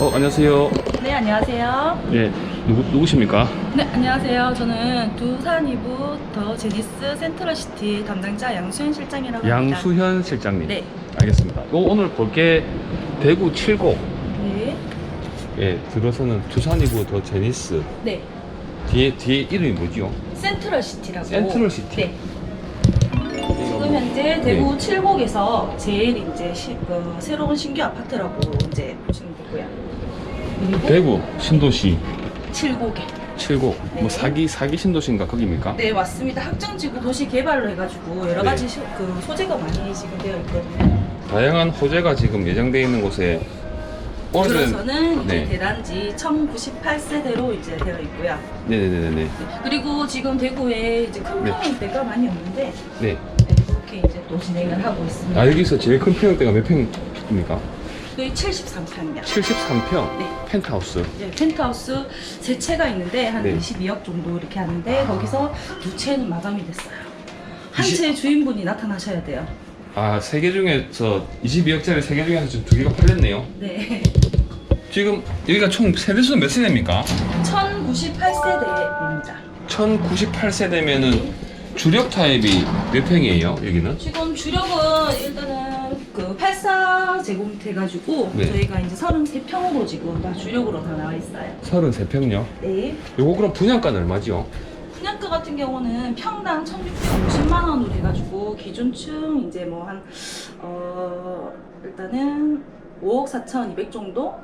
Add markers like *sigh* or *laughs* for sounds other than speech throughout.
어, 안녕하세요. 네, 안녕하세요. 예, 누구, 누구십니까? 네, 안녕하세요. 저는 두산 이부 더 제니스 센트럴시티 담당자 양수현 실장이라고 합니다. 양수현 실장님. 네. 알겠습니다. 요 오늘 볼 게 대구 7고. 네. 예, 들어서는 두산이고 더 제니스. 네. 뒤에, 뒤에 이름이 뭐지요? 센트럴시티라고. 센트럴시티. 네. 현재 대구 칠곡에서 제일 이제 시, 그 새로운 신규 아파트라고 이제 보시면 되고요. 그리고 대구 신도시 칠곡에. 7고. 네. 뭐 사기, 사기 신도시인가 거기입니까? 네, 맞습니다. 확정지구 도시 개발로 해가지고 여러 네. 가지 시- 그 소재가 많이 지금 되어 있거든요. 다양한 호재가 지금 예정되어 있는 곳에 오늘은 들어서는 이제 네. 대단지 1098세대로 이제 되어 있고요. 네네네네. 그리고 지금 대구에 이제 큰 네. 평형대가 많이 없는데 네. 네, 이렇게 이제 또 진행을 하고 있습니다. 아, 여기서 제일 큰 평형대가 몇 평입니까? 여기 73평이요. 73평 네. 펜트하우스. 네, 펜트하우스 세 채가 있는데 한 네. 22억 정도 이렇게 하는데 아. 거기서 두 채는 마감이 됐어요. 한 이십- 채 주인분이 나타나셔야 돼요. 아, 세 개 중에서 22억짜리 세 개 중에서 지금 두 개가 팔렸네요. 네. 지금 여기가 총 세대수 몇 세대입니까? 1098세대입니다. 1098세대면은 주력 타입이 몇 평이에요, 여기는? 지금 주력은 일단은 그 84 제곱 돼가지고 네. 저희가 이제 33평으로 지금 다 주력으로 다 나와 있어요. 33평요. 네. 요거 그럼 분양가는 얼마지요? 분양가 같은 경우는 평당 1,650만 원으로 해가지고 기준층 이제 뭐 한 어, 일단은 5억 4,200 정도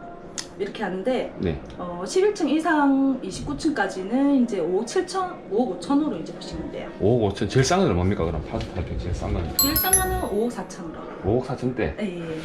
이렇게 하는데 네. 어, 11층 이상 29층까지는 이제 5억 7천, 5억 5천으로 이제 보시면 돼요. 5억 5천. 제일 싼 건 얼마입니까? 그럼 파트 타입 제일 싼 건? 제일 싼 거는 5억 4천으로. 5억 4천대. 예, 예.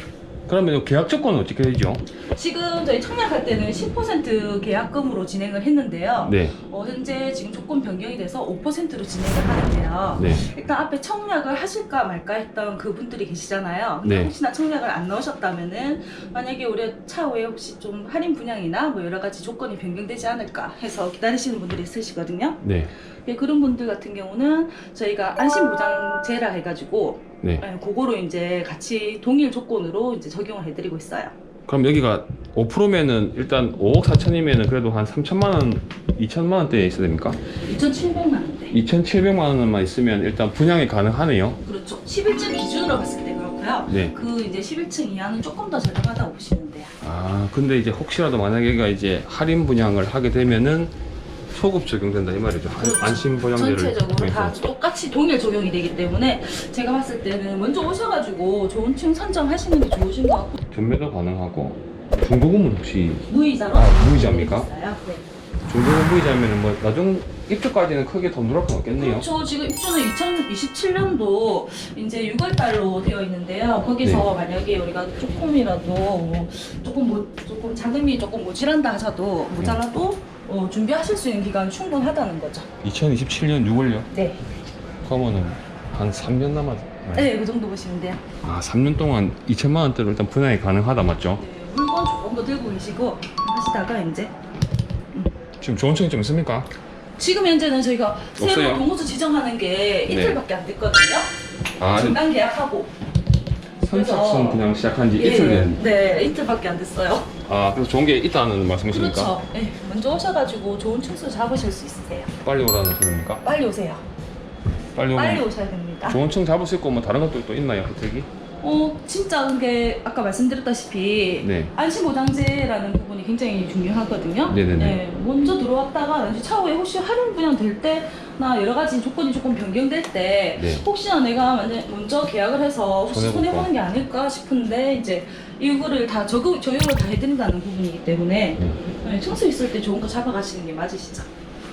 그러면 요 계약 조건은 어떻게 되죠? 지금 저희 청약 할 때는 10% 계약금으로 진행을 했는데요. 네. 어, 현재 지금 조건 변경이 돼서 5%로 진행을 하는데요. 네. 일단 앞에 청약을 하실까 말까 했던 그분들이 계시잖아요. 근데 네. 혹시나 청약을 안 넣으셨다면은 만약에 올해 차후에 혹시 좀 할인 분양이나 뭐 여러 가지 조건이 변경되지 않을까 해서 기다리시는 분들이 있으시거든요. 네. 예, 그런 분들 같은 경우는 저희가 안심보장제라 해가지고 네. 예, 그거로 이제 같이 동일 조건으로 이제 적용을 해드리고 있어요. 그럼 여기가 5%면은 일단 5억 4천이면은 그래도 한 3천만 원, 2천만 원대에 있어야 됩니까? 2,700만 원대. 2,700만 원만 있으면 일단 분양이 가능하네요. 그렇죠. 11층 기준으로 봤을 때 그렇고요. 네. 그 이제 11층 이하는 조금 더 저렴하다고 보시면 돼요. 아, 근데 이제 혹시라도 만약에 이제 할인 분양을 하게 되면은 소급 적용된다 이 말이죠. 안- 그렇죠. 안심 보장제를 전체적으로 다 통해서. 똑같이 동일 적용이 되기 때문에 제가 봤을 때는 먼저 오셔가지고 좋은 층 선정하시는 게 좋으신 것 같고 전매도 가능하고 중도금은 혹시 무이자로 아, 무이자입니까? 있어요. 네. 중도금 무이자면은 뭐 나중 입주까지는 크게 돈 들어갈 건 없겠네요. 그렇죠. 지금 입주는 2027년도 이제 6월달로 되어 있는데요. 거기서 네. 만약에 우리가 조금이라도 뭐 조금 모, 조금 자금이 조금 모자란다 하셔도 모자라도 어, 준비하실 수 있는 기간 충분하다는 거죠. 2027년 6월요? 네. 그러면은 한 3년 남았. 네, 그 정도 보시면 돼요. 아, 3년 동안 2천만 원대로 일단 분양이 가능하다 맞죠? 네, 물건 조금 더 들고 계시고 하시다가 이제 지금 좋은 층이 좀 있습니까? 지금 현재는 저희가 새로 없어요? 동호수 지정하는 게 네. 이틀밖에 안 됐거든요. 아, 중단 계약하고 선착순 그냥 시작한 지 예, 이틀 된. 네, 이틀밖에 안 됐어요. 아, 그래서 좋은 게 있다는 말씀이십니까? 그렇죠. 네, 먼저 오셔가지고 좋은 층수 잡으실 수 있으세요. 빨리 오라는 소리입니까? 빨리 오세요. 빨리 오면 빨리 오셔야 됩니다. 좋은 층 잡을 수 있고 뭐 다른 것도 또 있나요, 혜택이? 어, 진짜 그게 아까 말씀드렸다시피 네. 안심보장제라는 부분이 굉장히 중요하거든요. 네네네. 네, 먼저 들어왔다가 나중에 차후에 혹시 할인 분양 될때 나 여러 가지 조건이 조금 변경될 때 네. 혹시나 내가 만약 먼저 계약을 해서 혹시 손해볼까? 손해 보는 게 아닐까 싶은데 이제 이거를 다 적용 적용을 다 해드린다는 부분이기 때문에 네. 네, 청소 있을 때 좋은 거 잡아가시는 게 맞으시죠?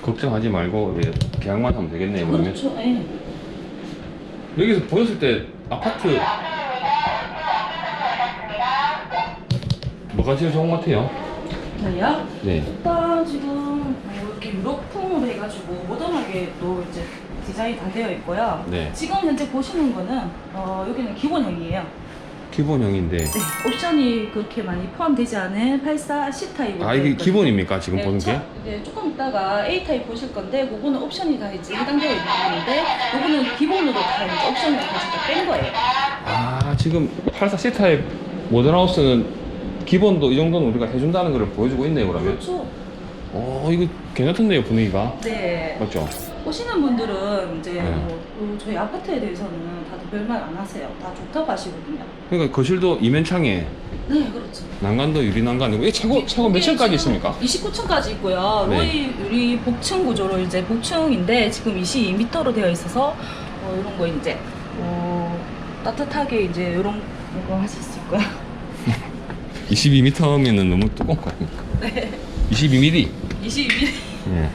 걱정하지 말고 예, 계약만 하면 되겠네요, 그러면. 그렇죠. 예. 여기서 보셨을 때 아파트 뭐가 제일 좋은 것 같아요? 저희요? 네. 일단 지금 뭐 이렇게 유럽풍으로 해가지고 모던하게 또 이제 디자인이 다 되어 있고요. 네. 지금 현재 보시는 거는 어, 여기는 기본형이에요. 기본형인데. 네, 옵션이 그렇게 많이 포함되지 않은 84 C 타입. 아, 이게 기본입니까? 지금 네, 보는 게? 차- 네, 조금 있다가 A 타입 보실 건데 그거는 옵션이 다 이제 해당되어 있는 부분인데 그거는 기본으로 다 이제 옵션을 다뺀 거예요. 아, 지금 84 C타입 모던하우스는 기본도 이 정도는 우리가 해준다는 걸 보여주고 있네요 그러면. 그렇죠. 어 이거 괜찮던데요 분위기가. 네. 맞죠? 오시는 분들은 이제 네. 뭐, 그 저희 아파트에 대해서는 다들 별말 안 하세요. 다 좋다고 하시거든요. 그러니까 거실도 이면창에 네, 그렇죠. 난간도 유리 난간이고 이게 최고 최고 몇 층까지 있습니까? 29층까지 있고요. 네. 로이 유리 복층 구조로 이제 복층인데 지금 22m로 되어 있어서 어, 이런 거 이제 어, 따뜻하게 이제 이런 거 하실 수 있고요. *laughs* 22m면은 너무 두꺼운 거 아닙니까? 네. 22mm. 22. 예.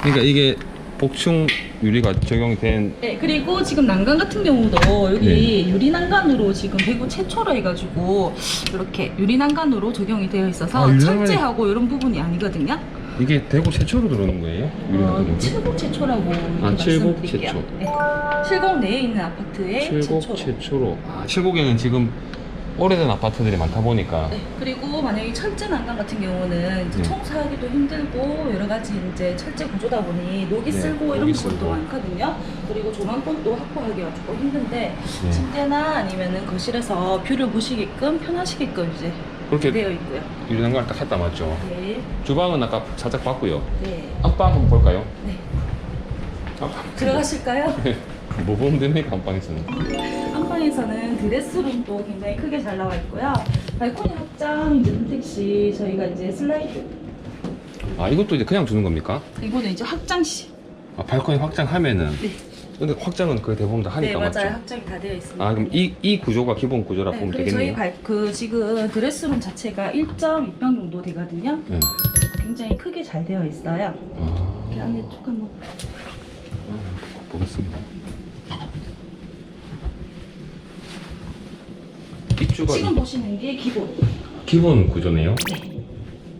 그러니까 이게 복층 유리가 적용이 된 네, 그리고 지금 난간 같은 경우도 여기 네. 유리 난간으로 지금 대구 최초로 해가지고 이렇게 유리 난간으로 적용이 되어 있어서 아, 유리 난간이- 철제하고 이런 부분이 아니거든요. 이게 대구 최초로 들어오는 거예요? 유리 어? 칠곡 최초라고 이렇게 아, 칠곡 말씀드릴게요. 최초. 네. 칠곡 내에 있는 아파트의 칠곡 최초로. 최초로. 아, 칠곡에는 지금 오래된 아파트들이 많다 보니까 네, 그리고 만약에 철제 난간 같은 경우는 이제 네. 청소하기도 힘들고 여러 가지 이제 철제 구조다 보니 녹이 네, 쓸고 이런. 부분도 많거든요. 그리고 조망권도 확보하기가 조금 힘든데 네. 침대나 아니면은 거실에서 뷰를 보시게끔 편하시게끔 이제 그렇게 되어 있고요. 유리 난간을 딱 했다 맞죠? 네, 주방은 아까 살짝 봤고요. 네, 안방 한번 볼까요? 네. 안방. 들어가실까요? 뭐 보면 됩니까 안방에서는? *laughs* 안방에서는 드레스룸도 굉장히 크게 잘 나와 있고요. 발코니 확장 이제 선택 시 저희가 이제 슬라이드 아 이것도 이제 그냥 두는 겁니까? 이거는 이제 확장 시. 아 발코니 확장하면은 네. 근데 확장은 거의 대부분 다네 하니까 맞아요. 맞죠? 확장이 다 되어 있습니다. 아 그럼 이, 이 구조가 기본 구조라 네, 보면 그리고 저희 되겠네요. 발, 그 지금 드레스룸 자체가 1.2평 정도 되거든요. 네. 굉장히 크게 잘 되어 있어요. 아, 이렇게 안에 쭉 한번 보겠습니다. 입주가 지금 보시는 게 기본. 기본 구조네요. 네.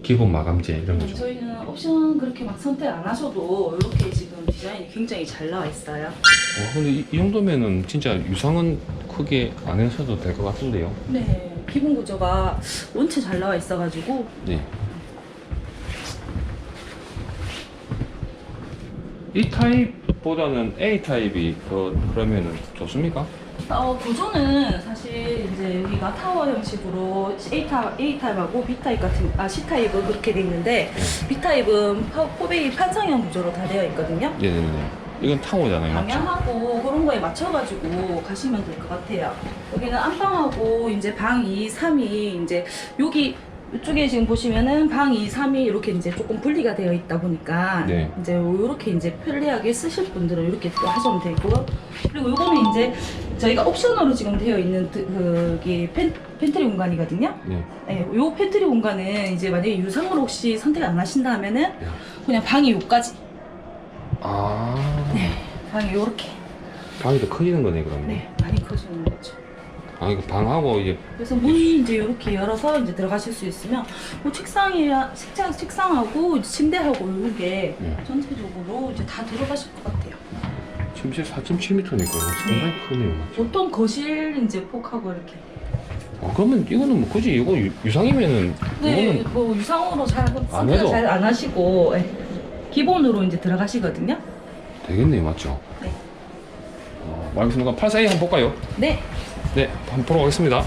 기본 마감재 이런 거죠. 저희는 옵션 그렇게 막 선택 안 하셔도 이렇게 지금 디자인이 굉장히 잘 나와 있어요. 와, 근데 이, 이 정도면은 진짜 유상은 크게 안 하셔도 될 것 같은데요. 네, 기본 구조가 원체 잘 나와 있어가지고 네. 이 타입보다는 A 타입이 더 그러면은 좋습니까? 어, 구조는 사실 이제 여기가 타워 형식으로 A 타입, A 타입하고 B 타입 같은 아 C 타입은 그렇게 돼 있는데 B 타입은 포- 포베이 판상형 구조로 다 되어 있거든요. 네네네. 이건 타워잖아요, 맞죠? 방향하고 그런 거에 맞춰가지고 가시면 될 것 같아요. 여기는 안방하고 이제 방 2, 3이 이제 여기 이쪽에 지금 보시면은 방 2, 3이 이렇게 이제 조금 분리가 되어 있다 보니까 네. 이제 이렇게 이제 편리하게 쓰실 분들은 이렇게 또 하시면 되고 그리고 요거는 이제 저희가 옵션으로 지금 되어 있는 드- 그게 팬, 팬트리 공간이거든요. 네. 네, 요 팬트리 공간은 이제 만약에 유상으로 혹시 선택 안 하신다 하면은 그냥 방이 요까지 아. 방이 요렇게 방이 더 커지는 거네, 그러면. 네 많이 커지는 거죠. 아, 이거 방하고 이제 그래서 문이 이제 이렇게 열어서 이제 들어가실 수 있으면 뭐 책상이랑 책상 책상하고 이제 침대하고 이런 게 네. 전체적으로 이제 다 들어가실 것 같아요. 침실 4.7m니까 상당히 크네요, 맞죠? 보통 거실 이제 폭하고 이렇게. 아, 그러면 이거는 뭐 굳이 이거 유- 유상이면은 네, 이거는 뭐 유상으로 잘 안 해도. 잘안 하시고 예. 기본으로 이제 들어가시거든요. 되겠네요, 맞죠? 네. 어, 알겠습니다. 842 한번 볼까요? 네. 네, 한번 보러 가겠습니다.